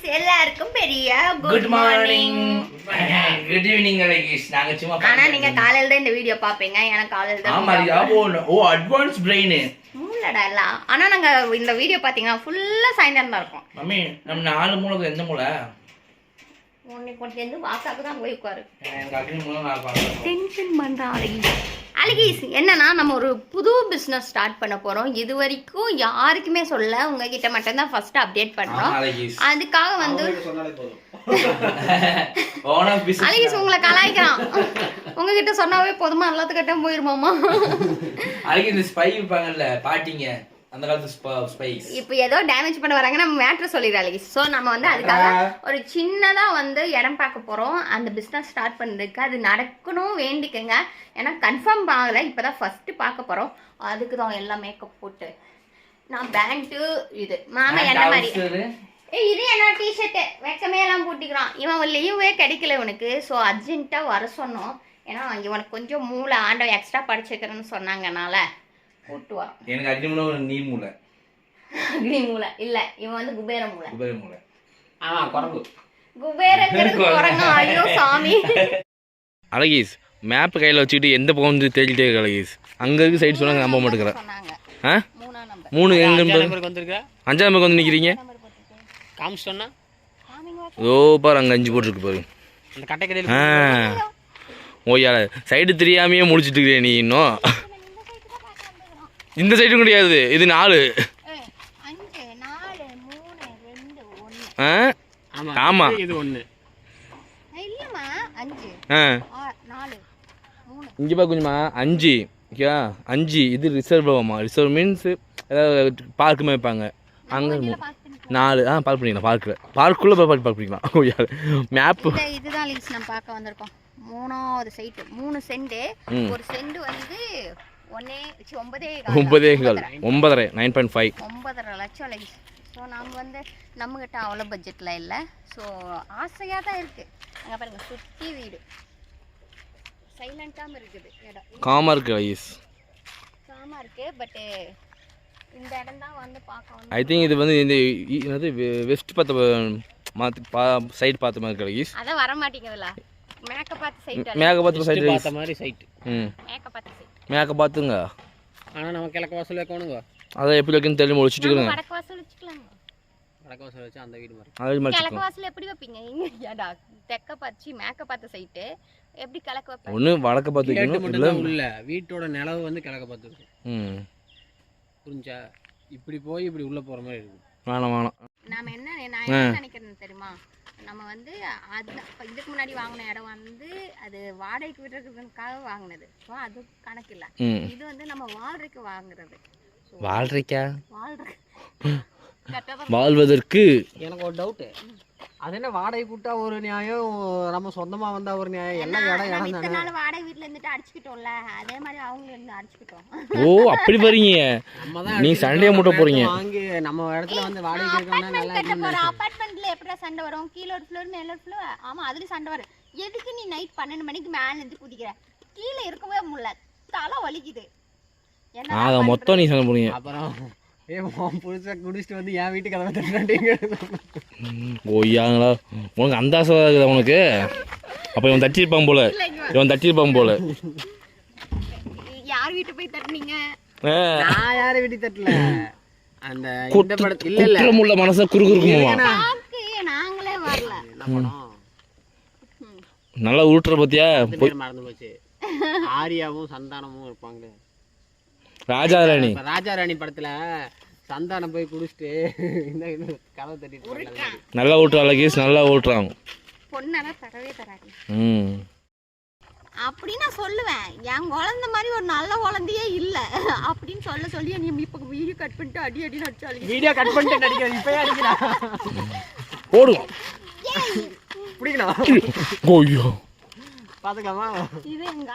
Guys எல்லாருக்கும் பெரிய good morning good evening Alagesh நாங்க சும்மா ஆனா நீங்க காலையில தான் இந்த வீடியோ பாப்பீங்க எனக்கு காலையில தான் ஆமா, ஓ அட்வான்ஸ் பிரெயின் மூலடா எல்லாம். ஆனா நாங்க இந்த வீடியோ பாத்தீங்கன்னா ஃபுல்லா சாயந்தரம் தான் இருக்கும். மம்மி நம்ம நாலு மூலம் எந்த மூலை உன்னைக்கு கொண்டு வந்து வாசாக்கு தான் போய் உட்காரு. டென்ஷன் பண்றான் அழகீஸ் என்னன்னா நம்ம ஒரு புது பிசினஸ் ஸ்டார்ட் பண்ண போறோம். இது வரைக்கும் யாருக்குமே சொல்ல உங்ககிட்ட மட்டும்தான் ஃபர்ஸ்ட் அப்டேட் அலகேஷ் அதுக்காக வந்து அழகீஸ் உங்களை கலாய்க்கிறான். உங்ககிட்ட சொன்னாவே போதுமா? எல்லாத்துக்கிட்ட போயிருமாமா? அழகி இந்த ஸ்பை வைப்பாங்கல்ல பாட்டிங்க. அந்த காலத்து ஸ்பைஸ் இப்போ ஏதோ டேமேஜ் பண்ண வராங்க நம்ம மேட்ரு சொல்லிடுறாங்க ஸோ நம்ம வந்து அதுக்காக ஒரு சின்னதா வந்து இடம் பார்க்க போறோம். அந்த பிஸ்னஸ் ஸ்டார்ட் பண்ணுறதுக்கு அது நடக்கணும் வேண்டிக்கங்க. ஏன்னா கன்ஃபார்ம் ஆகலை. இப்போதான் ஃபர்ஸ்ட் பார்க்க போறோம். அதுக்கு தான் எல்லாம் மேக்கப் போட்டு. நான் பேண்ட்டு இது. மாமா என்ன மாதிரி? ஏய் இது என்ன டிஷர்ட்டு வெக்கமே எல்லாம் போட்டிக்கிறான். இவன் லீவே கிடைக்கல இவனுக்கு. ஸோ அர்ஜென்ட்டாக வர சொன்னோம். ஏன்னா இவனுக்கு கொஞ்சம் மூளை ஆண்டவன் எக்ஸ்ட்ரா படிச்சுக்கிறேன்னு சொன்னாங்கனால. கூட்டு வரோம் எனக்கு அக்னி மூலம் ஒரு நீர் மூலை அக்னி மூளை. இல்ல இவன் வந்து குபேர மூளை. குபேர மூலை ஆமா குரங்கு. குபேரங்கிறது குரங்கு. ஐயோ சாமி. அழகீஸ் மேப் கையில் வச்சுக்கிட்டு எந்த பக்கம் வந்து தேடிட்டே இருக்கு அழகீஸ்? அங்கே இருக்கு சைடு சொன்னாங்க நம்ப மாட்டேங்கிறேன் சொன்னாங்க ஆ? மூணா எங்க நம்பருக்கு வந்திருக்க? அஞ்சாம் நம்பருக்கு வந்து நிற்கிறீங்க காமிச்சிட்டோன்னா ஓ பாரு அங்கே அஞ்சு போட்டிருக்கு பாரு. அந்த கட்டை கடையில் ஆ ஓய்யா சைடு தெரியாமையே முடிச்சிட்டு இருக்கிறே நீ இன்னும்? இந்த சைடும் கிடையாது. இது நாலு. ஒன்று ஆமா ஆமா. இது- மூணு. இங்கே பா கொஞ்சமா அஞ்சு. ஓகேவா? அஞ்சு இது ரிசர்வ் ஆகுமா ரிசர்வ் மீன்ஸ் ஏதாவது பார்க்கு மாதிரி வைப்பாங்க. அங்கே நாலு. ஆ பார்க் பண்ணிக்கலாம் பார்க்கில் பார்க்குள்ளே போய் பார்க் பார்க் பண்ணிக்கலாம் இந்த இதுதான் லீஸ் நம்ம பார்க்க வந்திருக்கோம். மூணாவது சைட்டு மூணு செண்டு. ஒரு செண்டு வந்து ஒன்பதே ஒன்பதே கால். ஒன்பதரை. நைன் பாயிண்ட் ஃபைவ் ஒன்பதரை லட்சம் லைஸ் ஸோ நம்ம வந்து நம்மக்கிட்ட அவ்வளோ பட்ஜெட்டில் இல்லை. ஸோ ஆசையாக தான் இருக்குது அங்கே பாருங்க சுற்றி வீடு. சைலண்ட்டாகவும் இருக்குது இடம். காமாக இருக்கு ஐஸ் காமாக இருக்குது பட்டு இந்த இடம் தான் வந்து பார்க்க ஐ திங்க் இது வந்து இந்த என்னது வெஸ்ட் பார்த்த மாற்றி பா சைடு பார்த்த மாதிரி இருக்கு ஐஸ் அதான் வர மாட்டேங்குதுல்ல மேக்க பார்த்து சைட் மேக்க பார்த்த சைடு பார்த்த மாதிரி சைட் ம். மேக்க பார்த்து மேக்க பார்த்துங்க. ஆனா நம்ம கிழக்கு வாசல் வைக்கணுங்க. அதை எப்படி வைக்கணும்னு தெரிஞ்சு முடிச்சுட்டு நம்ம இருக்கிறேங்க வடக்கு வாசல் வச்சுக்கலாம் வடக்கு வாசல் வச்சு அந்த வீடு மாதிரி. அதே மாதிரி கிழக்கு வாசல் எப்படி வைப்பீங்க? இங்க ஏடா தெக்க பார்த்து மேக்க பார்த்த சைட்டு எப்படி கிழக்கு வைப்பேன் ஒன்று வடக்க பார்த்து வைக்கணும். மட்டும் இல்லை. உள்ள. வீட்டோட நிலவு வந்து கிழக்க பார்த்து இருக்கும் ம். புரிஞ்சா? இப்படி போய் இப்படி உள்ள போற மாதிரி இருக்கும். வேணாம் வேணாம். நாம என்ன நான் என்ன நினைக்கிறேன் தெரியுமா? நம்ம வந்து அது இதுக்கு முன்னாடி வாங்கின இடம் வந்து அது வாடகைக்கு விடுறதுக்காக வாங்கினது. ஸோ அது கணக்கு இல்ல இது வந்து நம்ம வாழ்றதுக்கு வாங்குறது. So, வாழ்றைக்கா வாழ்ற வாழ்வதற்கு எனக்கு ஒரு டவுட்டு அது என்ன வாடகை கூட்டா ஒரு நியாயம்? நம்ம சொந்தமா வந்தா ஒரு நியாயம்? எல்லாம் இடம் இடம் இத்தனை தானே. நாள் வாடகை வீட்டுல இருந்துட்டு அடிச்சுக்கிட்டோம்ல. அதே மாதிரி அவங்களும் இருந்து அடிச்சுக்கிட்டோம். ஓ அப்படி வரீங்க நீ சண்டையை மூட்ட போறீங்க. வாங்கி நம்ம இடத்துல வந்து வாடகை இருக்கவனா நல்லா இருக்குன்னு அபார்ட்மெண்ட்ல எப்படி சண்டை வரும்? கீழ ஒரு ஃப்ளோர் மேல ஒரு ஃப்ளோர் ஆமா அதுலயும் சண்டை வரும். எதுக்கு நீ நைட் பன்னெண்டு மணிக்கு மேல இருந்து குதிக்கிற? கீழே இருக்கவே முடியல. தலை வலிக்குது. என்னடா ஆக மொத்தம் நீ சொல்ல போறீங்க அப்புறம் ஏ உன் புதுசா குடிச்சிட்டு வந்து என் வீட்டு கதவை தட்டினாட்டீங்க. ஓய்யாங்களா உனக்கு அந்த ஆசை இருக்குதா உனக்கு? அப்போ இவன் தட்டியிருப்பான் போல? இவன் தட்டியிருப்பான் போல. யார் வீட்டு போய் தட்டுனீங்க? நான் யாரை வீட்டு தட்டல? அந்த இந்த படத்து இல்ல இல்ல. குற்றமுள்ள மனசை குறுகுறுக்குமாமா பாக்கு நாங்களே வரல. நல்லா உருட்டுற பத்தியா? மறந்து போச்சு. ஆரியாவும் சந்தானமும் இருப்பாங்க ராஜா ராணி இப்ப ராஜா ராணி படத்துல சந்தானம் போய் குடிச்சிட்டு கதவை தட்டிட்டு. நல்லா ஊட்டுறான் லகேஷ் நல்லா ஊட்டுறான். பொண்ணெல்லாம் தரவே தராது. ம். அப்படி நான் சொல்லுவேன். என் குழந்தை மாதிரி ஒரு நல்ல குழந்தையே இல்ல. அப்படின்னு சொல்ல சொல்லி நீ இப்ப வீடியோ கட் பண்ணிட்டு அடி அடி நடிச்சாலும் வீடியோ கட் பண்ணிட்டு நடிக்கிறது இப்பயே அடிக்கிறா. ஓடுங்க பிடிக்கணும். ஓய்யோ பாத்துக்கலாமா இது எங்க